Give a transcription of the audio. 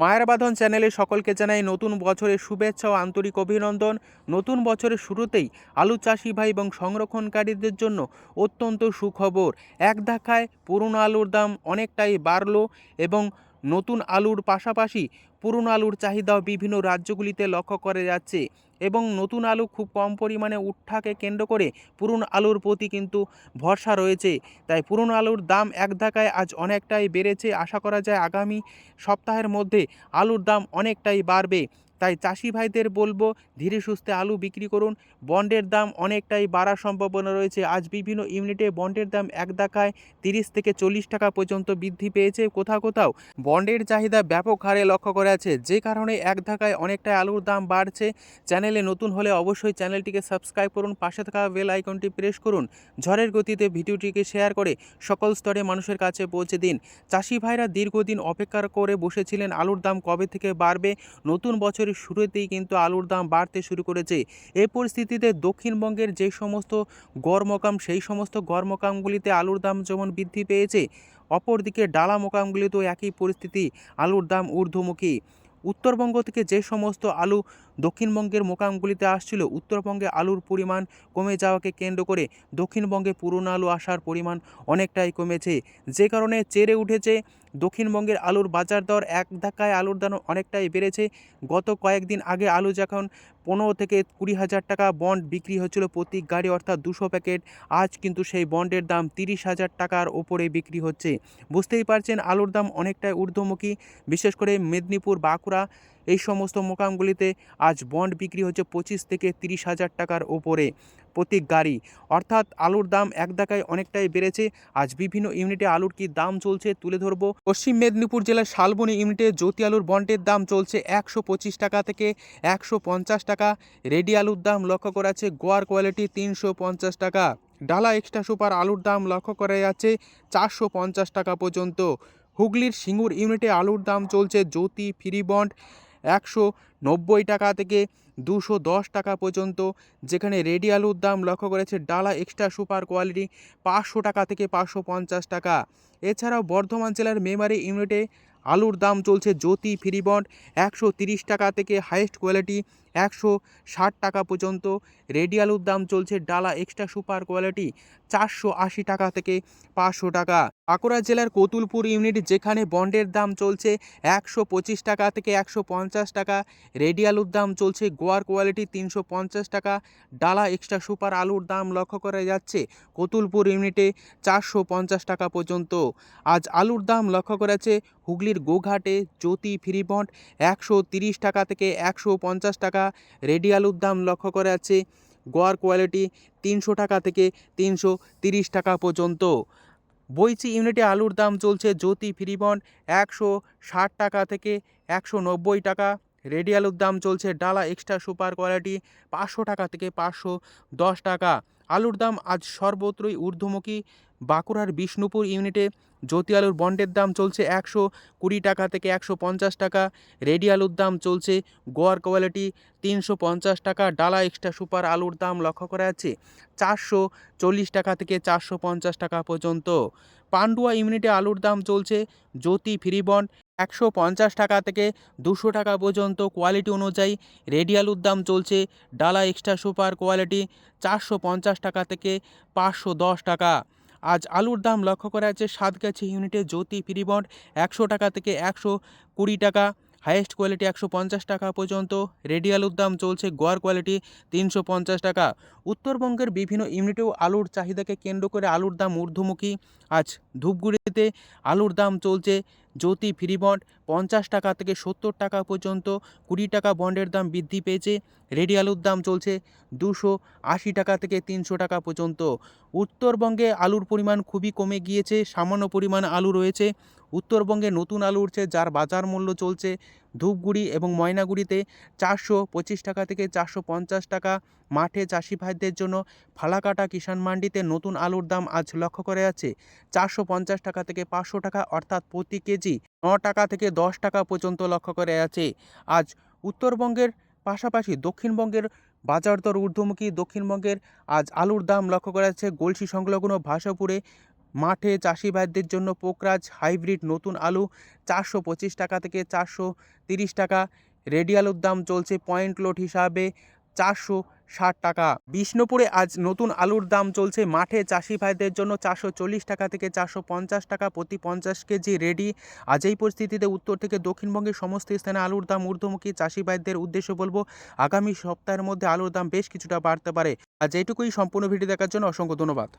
মায়ের বাঁধন চ্যানেলে সকলকে জানাই নতুন বছরের শুভেচ্ছা ও আন্তরিক অভিনন্দন। নতুন বছরের শুরুতেই আলু চাষি ভাই এবং সংরক্ষণকারীদের জন্য অত্যন্ত সুখবর। এক ধাক্কায় পুরনো আলুর দাম অনেকটাই বাড়ল এবং নতুন আলুর পাশাপাশি পুরনো আলুর চাহিদাও বিভিন্ন রাজ্যগুলিতে লক্ষ্য করা যাচ্ছে। এবং নতুন আলু খুব কম পরিমাণে উঠাকে কেন্দ্র করে পুরনো আলুর প্রতি কিন্তু ভরসা রয়েছে। তাই পুরনো আলুর দাম এক ধাক্কায় আজ অনেকটাই বেড়েছে। আশা করা যায় আগামী সপ্তাহের মধ্যে আলুর দাম অনেকটাই বাড়বে। তাই চাষি ভাইদের বলব, ধীরে সুস্থে আলু বিক্রি করুন। বন্ডের দাম অনেকটাই বাড়ার সম্ভাবনা রয়েছে। আজ বিভিন্ন ইউনিটে বন্ডের দাম এক ধাক্কায় তিরিশ থেকে চল্লিশ টাকা পর্যন্ত বৃদ্ধি পেয়েছে কোথাও কোথাও। বন্ডের চাহিদা ব্যাপক হারে লক্ষ্য করা আছে যে কারণে এক ধাক্কায় অনেকটাই আলুর দাম বাড়ছে। চ্যানেলে নতুন হলে অবশ্যই চ্যানেলটিকে সাবস্ক্রাইব করুন। পাশে থাকা বেল আইকনটি প্রেস করুন। ঝড়ের গতিতে ভিডিওটিকে শেয়ার করে সকল স্তরে মানুষের কাছে পৌঁছে দিন। চাষি ভাইরা দীর্ঘদিন অপেক্ষা করে বসেছিলেন আলুর দাম কবে থেকে বাড়বে। নতুন বছরের শুরুতেই কিন্তু আলুর দাম বাড়তে শুরু করেছে। এই পরিস্থিতিতে দক্ষিণবঙ্গের যে সমস্ত গড় মোকাম সেই সমস্ত গড় মোকামগুলিতে আলুর দাম যেমন বৃদ্ধি পেয়েছে, অপরদিকে ডালা মোকামগুলিতেও একই পরিস্থিতি, আলুর দাম ঊর্ধ্বমুখী। উত্তরবঙ্গ থেকে যে সমস্ত আলু দক্ষিণবঙ্গের মোকামগুলিতে আসছিল উত্তরবঙ্গে আলুর পরিমাণ কমে যাওয়াকে কেন্দ্র করে দক্ষিণবঙ্গে পুরনো আলু আসার পরিমাণ অনেকটাই কমেছে। যে কারণে চেড়ে উঠেছে দক্ষিণবঙ্গের আলুর বাজার দর। এক ধাক্কায় আলুর দাম অনেকটাই বেড়েছে। গত কয়েকদিন আগে আলু যখন পনেরো থেকে কুড়ি হাজার টাকা বন্ড বিক্রি হচ্ছিল প্রতি গাড়ি, অর্থাৎ দুশো প্যাকেট, আজ কিন্তু সেই বন্ডের দাম তিরিশ হাজার টাকার ওপরে বিক্রি হচ্ছে। বুঝতেই পারছেন, আলুর দাম অনেকটাই ঊর্ধ্বমুখী। বিশেষ করে মেদিনীপুর, বাঁকুড়া এই সমস্ত মোকামগুলিতে আজ বন্ড বিক্রি হচ্ছে পঁচিশ থেকে তিরিশ হাজার টাকার ওপরে প্রতি গাড়ি। অর্থাৎ আলুর দাম এক ধাক্কায় অনেকটাই বেড়েছে। আজ বিভিন্ন ইউনিটে আলুর কি দাম চলছে তুলে ধরব। পশ্চিম মেদিনীপুর জেলার শালবনী ইউনিটে জ্যোতি আলুর বন্ডের দাম চলছে একশো পঁচিশ টাকা থেকে একশো পঞ্চাশ টাকা। রেডি আলুর দাম লক্ষ্য করা আছে গোয়ার কোয়ালিটি তিনশো পঞ্চাশ টাকা। ডালা এক্সট্রা সুপার আলুর দাম লক্ষ্য করা যাচ্ছে চারশো পঞ্চাশ টাকা পর্যন্ত। হুগলির সিঙ্গুর ইউনিটে আলুর দাম চলছে জ্যোতি ফ্রি বন্ড একশো নব্বই টাকা থেকে দুশো দশ টাকা পর্যন্ত, যেখানে রেডি আলুর দাম লক্ষ্য করেছে ডালা এক্সট্রা সুপার কোয়ালিটি পাঁচশো টাকা থেকে পাঁচশো পঞ্চাশ টাকা। এছাড়াও বর্ধমান জেলার মেমারি ইউনিটে আলুর দাম চলছে জ্যোতি ফ্রি বন্ড একশো তিরিশ টাকা থেকে হাইয়েস্ট কোয়ালিটি একশো ষাট টাকা পর্যন্ত। রেডি আলুর দাম চলছে ডালা এক্সট্রা সুপার কোয়ালিটি চারশো আশি টাকা থেকে পাঁচশো টাকা। বাঁকুড়া জেলার কতুলপুর ইউনিট যেখানে বন্ডের দাম চলছে একশো পঁচিশ টাকা থেকে একশো পঞ্চাশ টাকা। রেডি আলুর দাম চলছে গোয়ার কোয়ালিটি তিনশো পঞ্চাশ টাকা। ডালা এক্সট্রা সুপার আলুর দাম লক্ষ্য করা যাচ্ছে কতুলপুর ইউনিটে চারশো পঞ্চাশ টাকা পর্যন্ত। আজ আলুর দাম লক্ষ্য করেছে হুগলির গোঘাটে জ্যোতি ফ্রি বন্ড একশো তিরিশ টাকা থেকে একশো পঞ্চাশ টাকা। রেডি আলুর দাম লক্ষ্য করা যাচ্ছে গোয়ার কোয়ালিটি তিনশো টাকা থেকে তিনশো তিরিশ টাকা পর্যন্ত। বইচি ইউনিটে আলুর দাম চলছে জ্যোতি ফ্রি বন্ড একশো ষাট টাকা থেকে একশো নব্বই টাকা। রেডি আলুর দাম চলছে ডালা এক্সট্রা সুপার কোয়ালিটি পাঁচশো টাকা থেকে পাঁচশো দশ টাকা। আলুর দাম আজ সর্বত্রই ঊর্ধ্বমুখী। বাঁকুড়ার বিষ্ণুপুর ইউনিটে জ্যোতি আলুর বন্ডের দাম চলছে একশো কুড়ি টাকা থেকে একশো পঞ্চাশ টাকা রেডি আলুর দাম চলছে গোয়ার কোয়ালিটি তিনশো পঞ্চাশ টাকা, ডালা এক্সট্রা সুপার আলুর দাম লক্ষ্য করা যাচ্ছে চারশো চল্লিশ টাকা থেকে চারশো পঞ্চাশ টাকা পর্যন্ত। পান্ডুয়া ইউনিটে আলুর দাম চলছে জ্যোতি ফ্রি বন্ড একশো পঞ্চাশ টাকা থেকে দুশো টাকা পর্যন্ত, কোয়ালিটি অনুযায়ী রেডি আলুর দাম চলছে ডালা এক্সট্রা সুপার কোয়ালিটি চারশো পঞ্চাশ টাকা থেকে পাঁচশো দশ টাকা। আজ আলুর দাম লক্ষ্য করা যাচ্ছে সাতগাছি ইউনিটে জ্যোতি ফ্রি বন্ড একশো টাকা থেকে একশো কুড়ি টাকা, হাইয়েস্ট কোয়ালিটি একশো পঞ্চাশ টাকা পর্যন্ত রেডি আলুর দাম চলছে গোয়ার কোয়ালিটি তিনশো পঞ্চাশ টাকা। উত্তরবঙ্গের বিভিন্ন ইউনিটেও আলুর চাহিদাকে কেন্দ্র করে আলুর দাম ঊর্ধ্বমুখী। আজ ধূপগুড়িতে আলুর দাম চলছে জ্যোতি ফ্রি বন্ড পঞ্চাশ টাকা থেকে সত্তর টাকা পর্যন্ত কুড়ি টাকা বন্ডের দাম বৃদ্ধি পেয়েছে। রেডি আলুর দাম চলছে দুশো আশি টাকা থেকে তিনশো টাকা পর্যন্ত। উত্তরবঙ্গে আলুর পরিমাণ খুবই কমে গিয়েছে, সামান্য পরিমাণ আলু রয়েছে। উত্তরবঙ্গে নতুন আলু উঠছে, যার বাজার মূল্য চলছে ধূপগুড়ি এবং ময়নাগুড়িতে চারশো পঁচিশ টাকা থেকে চারশো পঞ্চাশ টাকা। মাঠে চাষি ভাইদের জন্য ফালাকাটা কিষাণ মান্ডিতে নতুন আলুর দাম আজ লক্ষ্য করে আছে। চারশো পঞ্চাশ টাকা থেকে পাঁচশো টাকা অর্থাৎ প্রতি কেজি ন টাকা থেকে দশ টাকা পর্যন্ত লক্ষ্য করে আছে। আজ উত্তরবঙ্গের পাশাপাশি দক্ষিণবঙ্গের বাজার দর ঊর্ধ্বমুখী দক্ষিণবঙ্গের আজ আলুর দাম লক্ষ্য করা যাচ্ছে। গলসি সংলগ্ন ভাষাপুরে মাঠে চাষি ভাইদের জন্য পোকরাজ হাইব্রিড নতুন আলু চারশো পঁচিশ টাকা থেকে চারশো তিরিশ টাকা। রেডি আলুর দাম চলছে পয়েন্ট লোড হিসাবে চারশো ষাট টাকা। বিষ্ণুপুরে আজ নতুন আলুর দাম চলছে মাঠে চাষি ভাইদের জন্য চারশো চল্লিশ টাকা থেকে চারশো পঞ্চাশ টাকা প্রতি পঞ্চাশ কেজি রেডি। আজ এই পরিস্থিতিতে উত্তর থেকে দক্ষিণবঙ্গের সমস্ত স্থানে আলুর দাম ঊর্ধ্বমুখী চাষি ভাইদের উদ্দেশ্য বলব, আগামী সপ্তাহের মধ্যে আলুর দাম বেশ কিছুটা বাড়তে পারে। আজ এইটুকুই, সম্পূর্ণ ভিডিও দেখার জন্য অসংখ্য ধন্যবাদ।